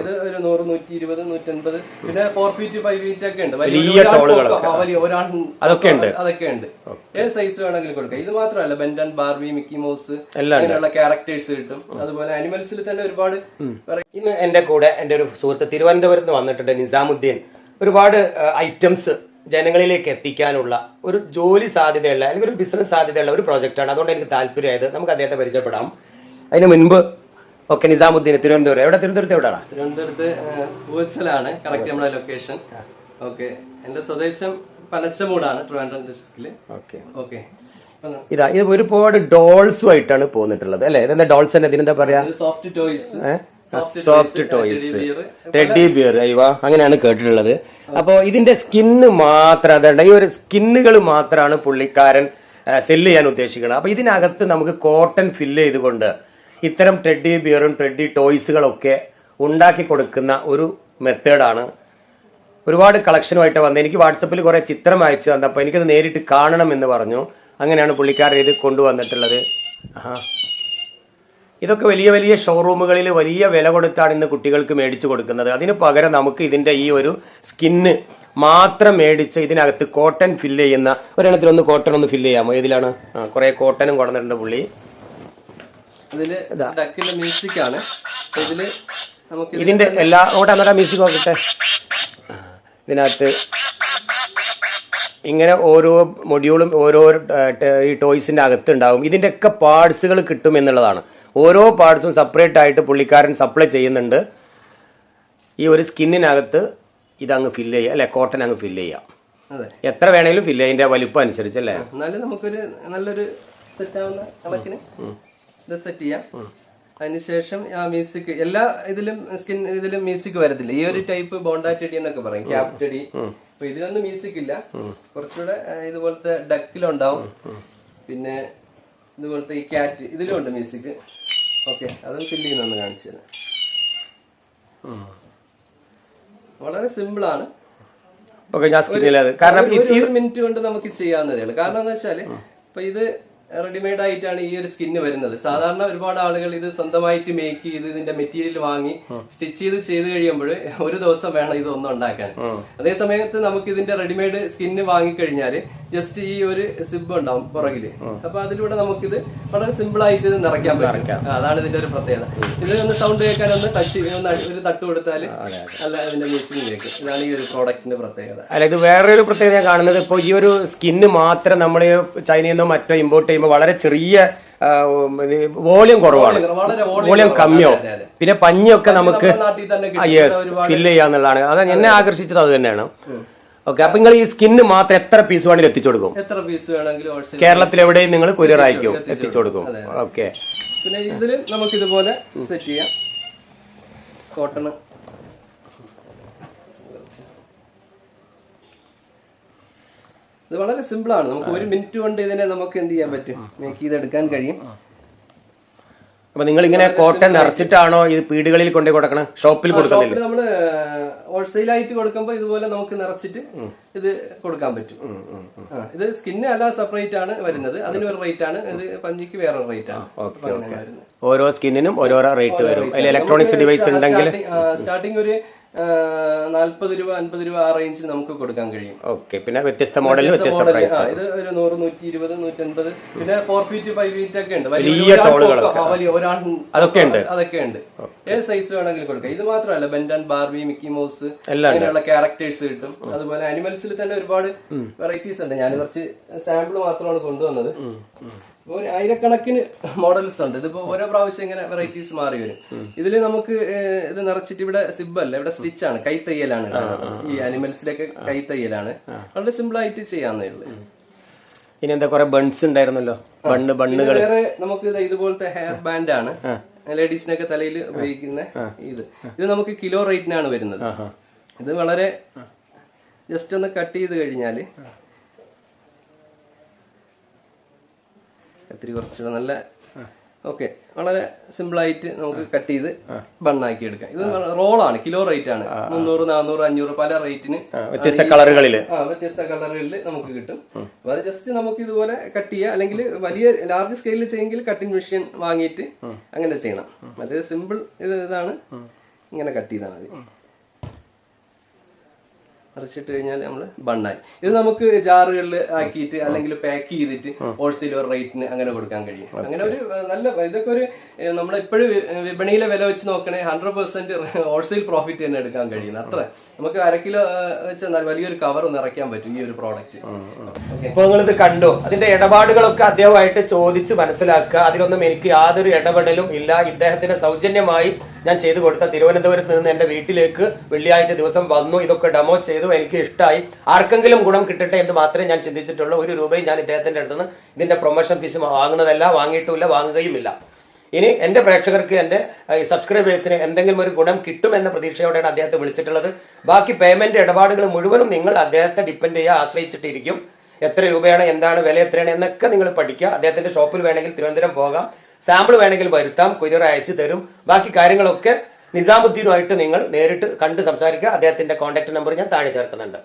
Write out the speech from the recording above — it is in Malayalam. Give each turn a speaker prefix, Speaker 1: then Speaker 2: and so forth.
Speaker 1: ഇത് ഒരു നൂറ് നൂറ്റി ഇരുപത് നൂറ്റൻപത് പിന്നെ ഫോർ ഫീറ്റ് ഫൈവ് ഫീറ്റ് ഒക്കെ ഉണ്ട്. വലിയ
Speaker 2: വലിയ
Speaker 1: ഒരാൾ
Speaker 2: അതൊക്കെ ഉണ്ട്.
Speaker 1: അതൊക്കെ ഉണ്ട്. ഏത് സൈസ് വേണമെങ്കിലും കൊടുക്കാം. ഇത് മാത്രമല്ല Ben Ten Barbie Mickey Mouse അങ്ങനെയുള്ള ക്യാരക്ടേഴ്സ് കിട്ടും. അതുപോലെ അനിമൽസിൽ തന്നെ ഒരുപാട്
Speaker 2: ഇന്ന് എന്റെ കൂടെ എന്റെ ഒരു സുഹൃത്ത് തിരുവനന്തപുരത്ത് നിന്ന് വന്നിട്ടുണ്ട് നിസാമുദ്ദീൻ. ഒരുപാട് ഐറ്റംസ് ജനങ്ങളിലേക്ക് എത്തിക്കാനുള്ള ഒരു ജോലി സാധ്യതയുള്ള അല്ലെങ്കിൽ ഒരു ബിസിനസ് സാധ്യതയുള്ള ഒരു പ്രോജക്റ്റാണ് അതുകൊണ്ട് എനിക്ക് താല്പര്യമായത് നമുക്ക് അദ്ദേഹത്തെ പരിചയപ്പെടാം. അതിന് മുൻപ് ഓക്കെ നിസാമുദ്ദീൻ തിരുവനന്തപുരം. എവിടെ? തിരുവനന്തപുരത്ത് എവിടെയാണ്
Speaker 1: തിരുവനന്തപുരത്ത് പൂച്ചലാണ് കറക്റ്റ് നമ്മുടെ ലൊക്കേഷൻ ഓക്കെ എന്റെ സ്വദേശം പനച്ചമൂടാണ് ട്രിവാൻഡ്രം ഡിസ്ട്രിക്റ്റിൽ
Speaker 2: ഓക്കെ.
Speaker 1: ഓക്കെ
Speaker 2: ഇതാ ഇത് ഒരുപാട് ഡോൾസും ആയിട്ടാണ് പോന്നിട്ടുള്ളത് അല്ലെ? ഇതെന്താ ഡോൾസ് തന്നെ ഇതിനെന്താ പറയാ?
Speaker 1: Soft toys
Speaker 2: soft toys teddy bear അയ്യോ അങ്ങനെയാണ് കേട്ടിട്ടുള്ളത്. അപ്പോ ഇതിന്റെ സ്കിന്ന് മാത്രം അതേണ്ട ഈ ഒരു സ്കിന്നുകൾ മാത്രമാണ് പുള്ളിക്കാരൻ സെല്ല് ചെയ്യാൻ ഉദ്ദേശിക്കുന്നത്. അപ്പൊ ഇതിനകത്ത് നമുക്ക് കോട്ടൺ ഫില്ല് ചെയ്തുകൊണ്ട് ഇത്തരം ടെഡി ബിയറും ടെഡി ടോയ്സുകളൊക്കെ ഉണ്ടാക്കി കൊടുക്കുന്ന ഒരു മെത്തേഡാണ് ഒരുപാട് കളക്ഷനുമായിട്ട് വന്നത് എനിക്ക് വാട്സപ്പിൽ കുറെ ചിത്രം അയച്ചു തന്നപ്പോൾ എനിക്കത് നേരിട്ട് കാണണം എന്ന് പറഞ്ഞു. അങ്ങനെയാണ് പുള്ളിക്കാരൻ ഇത് കൊണ്ടുവന്നിട്ടുള്ളത്. ഇതൊക്കെ വലിയ വലിയ ഷോറൂമുകളിൽ വലിയ വില കൊടുത്താണ് ഇന്ന് കുട്ടികൾക്ക് മേടിച്ചു കൊടുക്കുന്നത്. അതിന് പകരം നമുക്ക് ഇതിന്റെ ഈ ഒരു സ്കിന്ന് മാത്രം മേടിച്ച് ഇതിനകത്ത് കോട്ടൺ ഫില്ല് ചെയ്യുന്ന ഒരെണ്ണത്തിൽ ഒന്ന് കോട്ടൺ ഒന്ന് ഫില്ല് ചെയ്യാമോ? ഇതിലാണ് കുറേ കോട്ടനും കൊടുത്തിട്ടുണ്ട് പുള്ളി.
Speaker 1: ഇതിൽ മ്യൂസിക് ആണ്. ഇതിൽ നമുക്ക്
Speaker 2: ഇതിന്റെ എല്ലാ അങ്ങോട്ട് അന്നേരം മ്യൂസിക് നോക്കട്ടെ. ഇതിനകത്ത് ഇങ്ങനെ ഓരോ മൊഡ്യൂളും ഓരോ ഈ ടോയ്സിന്റെ അകത്ത് ഉണ്ടാവും ഇതിന്റെ ഒക്കെ പാർട്സുകൾ കിട്ടും എന്നുള്ളതാണ്. ഓരോ പാർട്സും സെപ്പറേറ്റ് ആയിട്ട് പുള്ളിക്കാരൻ സപ്ലൈ ചെയ്യുന്നുണ്ട്. ഈ ഒരു സ്കിന്നിനകത്ത് ഇതങ്ങ് ഫില്ല് ചെയ്യുക അല്ലെ? കോട്ടൺ അങ്ങ് ഫില്ല് ചെയ്യാം. എത്ര വേണേലും ഫില്ല് അതിന്റെ വലിപ്പം അനുസരിച്ചല്ലേ?
Speaker 1: എന്നാലും നമുക്കൊരു നല്ലൊരു സെറ്റ് ആവുന്ന കണക്കിന്. ഇത് സെറ്റ് ചെയ്യാം. അതിനുശേഷം ആ മ്യൂസിക് എല്ലാ ഇതിലും സ്കിൻ ഇതിലും മ്യൂസിക് വരത്തില്ല. ഈ ഒരു ടൈപ്പ് ബോണ്ടാറ്റഡി എന്നൊക്കെ പറയും. ക്യാപ്റ്റഡി അപ്പൊ ഇതിലൊന്നും മ്യൂസിക് ഇല്ല. കുറച്ചുകൂടെ ഇതുപോലത്തെ ഡക്കിലുണ്ടാവും പിന്നെ ഇതുപോലത്തെ ഈ ക്യാറ്റ് ഇതിലും ഉണ്ട് മ്യൂസിക് ഓക്കെ അതും ഫില്ല് ചെയ്യുന്നൊന്ന് കാണിച്ചു തരാം. വളരെ സിമ്പിൾ ആണ്.
Speaker 2: കാരണം
Speaker 1: ഒരു- ഒരു മിനിറ്റ് കൊണ്ട് നമുക്ക് ചെയ്യാവുന്നതേ ഉള്ളൂ. കാരണം എന്താ വെച്ചാൽ ഇപ്പൊ ഇത് റെഡിമെയ്ഡ് ആയിട്ടാണ് ഈ ഒരു സ്കിന്ന് വരുന്നത്. സാധാരണ ഒരുപാട് ആളുകൾ ഇത് സ്വന്തമായിട്ട് മേക്ക് ചെയ്ത് ഇതിന്റെ മെറ്റീരിയൽ വാങ്ങി സ്റ്റിച്ച് ചെയ്ത് ചെയ്ത് കഴിയുമ്പോൾ ഒരു ദിവസം വേണം ഇത് ഒന്നും ഉണ്ടാക്കാൻ. അതേ സമയത്ത് നമുക്ക് ഇതിന്റെ റെഡിമെയ്ഡ് സ്കിന്ന് വാങ്ങിക്കഴിഞ്ഞാൽ ജസ്റ്റ് ഈ ഒരു സിബ് ഉണ്ടാവും പുറകിൽ. അപ്പൊ അതിലൂടെ നമുക്കിത് വളരെ സിമ്പിൾ ആയിട്ട് ഇത് നിറയ്ക്കാൻ പറ്റും. അതാണ് ഇതിന്റെ ഒരു പ്രത്യേകത. ഇത് ഒന്ന് സൗണ്ട് കേൾക്കാൻ ഒന്ന് ടച്ച് ഒന്ന് ഒരു തട്ട് കൊടുത്താൽ അല്ല അതിന്റെ മ്യൂസിക് കേൾക്കും ഇതാണ് ഈ ഒരു പ്രോഡക്റ്റിന്റെ പ്രത്യേകത.
Speaker 2: അല്ല ഇത് വേറൊരു പ്രത്യേകത ഞാൻ കാണുന്നത് ഇപ്പോൾ ഈ ഒരു സ്കിന്ന് മാത്രം നമ്മൾ ചൈനയിൽ നിന്നോ മറ്റോ ഇമ്പോർട്ട് ചെയ്യുമ്പോൾ വളരെ ചെറിയ വോളിയം കുറവാണ്. വോളിയം കമ്മിയോ. പിന്നെ പഞ്ഞിയൊക്കെ നമുക്ക് യെസ് ഫില്ല് ചെയ്യാന്നുള്ളതാണ്. അത് എന്നെ ആകർഷിച്ചത് അത് തന്നെയാണ്. ഓക്കെ അപ്പൊ നിങ്ങൾ ഈ സ്കിന്ന് മാത്രം എത്ര പീസ് വേണമെങ്കിലും എത്തിച്ചു കൊടുക്കും.
Speaker 1: എത്ര പീസ് വേണമെങ്കിലും
Speaker 2: കേരളത്തിൽ എവിടെയും നിങ്ങൾ കൊറിയർ അയക്കും എത്തിച്ചു കൊടുക്കും. ഓക്കെ
Speaker 1: പിന്നെ ഇതിൽ നമുക്ക് ഇതുപോലെ സെറ്റ് ചെയ്യാം. കോട്ടൺ ഇത് വളരെ സിമ്പിൾ ആണ്. നമുക്ക് ഒരു മിനിറ്റ് കൊണ്ട് ഇതിനെ നമുക്ക് എന്ത് ചെയ്യാൻ പറ്റും? മേക്ക് ചെയ്തെടുക്കാൻ കഴിയും.
Speaker 2: അപ്പൊ നിങ്ങൾ ഇങ്ങനെ കോട്ടൺ നിറച്ചിട്ടാണോ ഇത് പീടുകളിൽ കൊണ്ടു കൊടുക്കണം? ഷോപ്പിൽ കൊടുക്കുന്നില്ല
Speaker 1: ഷോപ്പിൽ നമ്മൾ ഹോൾസെയിൽ ആയിട്ട് കൊടുക്കുമ്പോൾ ഇതുപോലെ നമുക്ക് നിറച്ചിട്ട് ഇത് കൊടുക്കാൻ പറ്റും. ഇത് സ്കിന്ന് അല്ല സെപ്പറേറ്റ് ആണ് വരുന്നത്. അതിന് ഒരു റേറ്റ് ആണ്. ഇത് പഞ്ചിക്ക് വേറെ റേറ്റ് ആണ്.
Speaker 2: ഓരോ സ്കിന്നിനും ഓരോരോ റേറ്റ് വരും. ഇലക്ട്രോണിക്സ് ഡിവൈസ് ഉണ്ടെങ്കിൽ
Speaker 1: സ്റ്റാർട്ടിങ് ഒരു നാല്പത് രൂപ അൻപത് രൂപ ആ റേഞ്ചിൽ നമുക്ക് കൊടുക്കാൻ കഴിയും.
Speaker 2: ഓക്കെ പിന്നെ വ്യത്യസ്ത മോഡൽ വ്യത്യസ്ത പ്രൈസ്
Speaker 1: ഇത് ഒരു നൂറ് നൂറ്റി ഇരുപത് നൂറ്റൻപത് പിന്നെ ഫോർ ഫീറ്റ് ഫൈവ് ഫീറ്റ് ഒക്കെ ഉണ്ട്.
Speaker 2: വലിയ
Speaker 1: വലിയ ഒരാൾ
Speaker 2: അതൊക്കെ ഉണ്ട്.
Speaker 1: അതൊക്കെ ഉണ്ട്. ഏത് സൈസ് വേണമെങ്കിലും കൊടുക്കാം. ഇത് മാത്രമല്ല Ben Ten Barbie Mickey Mouse അങ്ങനെയുള്ള ക്യാരക്ടേഴ്സ് കിട്ടും. അതുപോലെ അനിമൽസിൽ തന്നെ ഒരുപാട് വെറൈറ്റീസ് ഉണ്ട്. ഞാൻ കുറച്ച് സാമ്പിൾ മാത്രമാണ് കൊണ്ടുവന്നത്. ഒരു ആയിരക്കണക്കിന് മോഡൽസ് ഉണ്ട്. ഇതിപ്പോ ഓരോ പ്രാവശ്യം ഇങ്ങനെ വെറൈറ്റീസ് മാറി വരും. ഇതിൽ നമുക്ക് ഇത് നിറച്ചിട്ട് ഇവിടെ സിബ് അല്ല ഇവിടെ സ്റ്റിച്ച് ആണ്. കൈത്തയ്യലാണ്. ഈ അനിമൽസിലൊക്കെ കൈത്തയ്യലാണ്. വളരെ സിമ്പിൾ ആയിട്ട് ചെയ്യാവുന്നേ ഉള്ളൂ.
Speaker 2: ഇനി എന്താ കുറെ ബൺസ് ഉണ്ടായിരുന്നല്ലോ? ബണ്ണ് ബണ്ണുകൾ
Speaker 1: വേറെ നമുക്ക് ഇത് ഇതുപോലത്തെ ഹെയർ ബാൻഡ് ആണ്. ലേഡീസിനൊക്കെ തലയിൽ ഉപയോഗിക്കുന്ന ഇത്. ഇത് നമുക്ക് കിലോ റേറ്റിനാണ് വരുന്നത്. ഇത് വളരെ ജസ്റ്റ് ഒന്ന് കട്ട് ചെയ്ത് കഴിഞ്ഞാൽ കത്തിരി കുറച്ചുകൂടെ നല്ല ഓക്കെ. വളരെ സിമ്പിൾ ആയിട്ട് നമുക്ക് കട്ട് ചെയ്ത് ബണ്ണാക്കി എടുക്കാം. ഇത് റോളാണ് കിലോ റേറ്റ് ആണ് മുന്നൂറ് നാനൂറ് അഞ്ഞൂറ് പല റേറ്റിന്
Speaker 2: വ്യത്യസ്ത കളറുകളിൽ
Speaker 1: ആ വ്യത്യസ്ത കളറുകളിൽ നമുക്ക് കിട്ടും. അത് ജസ്റ്റ് നമുക്ക് ഇതുപോലെ കട്ട് ചെയ്യുക അല്ലെങ്കിൽ വലിയ ലാർജ് സ്കെയിലിൽ ചെയ്യെങ്കിൽ കട്ടിംഗ് മെഷീൻ വാങ്ങിയിട്ട് അങ്ങനെ ചെയ്യണം. അത് സിമ്പിൾ ഇത് ഇതാണ്. ഇങ്ങനെ കട്ട് ചെയ്താൽ മതി. അരച്ചിട്ട് കഴിഞ്ഞാൽ നമ്മൾ ബണ്ണായി. ഇത് നമുക്ക് ജാറുകളിൽ ആക്കിയിട്ട് അല്ലെങ്കിൽ പാക്ക് ചെയ്തിട്ട് ഹോൾസെയിൽ ഒരു റേറ്റിന് അങ്ങനെ കൊടുക്കാൻ കഴിയും. അങ്ങനെ ഒരു നല്ല ഇതൊക്കെ ഒരു നമ്മൾ ഇപ്പോഴും വിപണിയിലെ വില വെച്ച് നോക്കണേ ഹൺഡ്രഡ് പെർസെന്റ് ഹോൾസെയിൽ പ്രോഫിറ്റ് തന്നെ എടുക്കാൻ കഴിയുന്നു. അത്ര. നമുക്ക് അര കിലോ വെച്ചാൽ വലിയൊരു കവർ നിറയ്ക്കാൻ പറ്റും ഈ ഒരു പ്രോഡക്റ്റ്
Speaker 2: ഇപ്പൊ നിങ്ങൾ ഇത് കണ്ടു? അതിന്റെ ഇടപാടുകളൊക്കെ അദ്ദേഹമായിട്ട് ചോദിച്ച് മനസ്സിലാക്കുക. അതിലൊന്നും എനിക്ക് യാതൊരു ഇടപെടലും ഇല്ല. ഇദ്ദേഹത്തിന് സൗജന്യമായി ഞാൻ ചെയ്തു കൊടുത്ത തിരുവനന്തപുരത്ത് നിന്ന് എന്റെ വീട്ടിലേക്ക് വെള്ളിയാഴ്ച ദിവസം വന്നു. ഇതൊക്കെ ഡെമോ ചെയ്തു. എനിക്ക് ഇഷ്ടമായി ആർക്കെങ്കിലും ഗുണം കിട്ടട്ടെ എന്ന് മാത്രമേ ഞാൻ ചിന്തിച്ചിട്ടുള്ളൂ. ഒരു രൂപയും ഞാൻ ഇദ്ദേഹത്തിന്റെ അടുത്ത് നിന്ന് ഇതിന്റെ പ്രൊമോഷൻ ഫീസ് വാങ്ങുന്നതല്ല വാങ്ങിയിട്ടുമില്ല വാങ്ങുകയുമില്ല. ഇനി എന്റെ പ്രേക്ഷകർക്ക് എന്റെ സബ്സ്ക്രൈബേഴ്സിന് എന്തെങ്കിലും ഒരു ഗുണം കിട്ടുമെന്ന പ്രതീക്ഷയോടെയാണ് അദ്ദേഹത്തെ വിളിച്ചിട്ടുള്ളത്. ബാക്കി പേയ്മെന്റ് ഇടപാടുകൾ മുഴുവനും നിങ്ങൾ അദ്ദേഹത്തെ ഡിപ്പെൻഡ് ചെയ്യുക ആശ്രയിച്ചിട്ടിരിക്കും. എത്ര രൂപയാണ് എന്താണ് വില എത്രയാണ് എന്നൊക്കെ നിങ്ങൾ പഠിക്കുക. അദ്ദേഹത്തിന്റെ ഷോപ്പിൽ വേണമെങ്കിൽ തിരുവനന്തപുരം പോകാം. സാമ്പിൾ വേണമെങ്കിൽ വരുത്താം കൊരിയർ അയച്ചു തരും. ബാക്കി കാര്യങ്ങളൊക്കെ നിസാമുദ്ദീനുമായിട്ട് നിങ്ങൾ നേരിട്ട് കണ്ട് സംസാരിക്കുക. അദ്ദേഹത്തിന്റെ കോൺടാക്ട് നമ്പർ ഞാൻ താഴെ ചേർക്കുന്നുണ്ട്.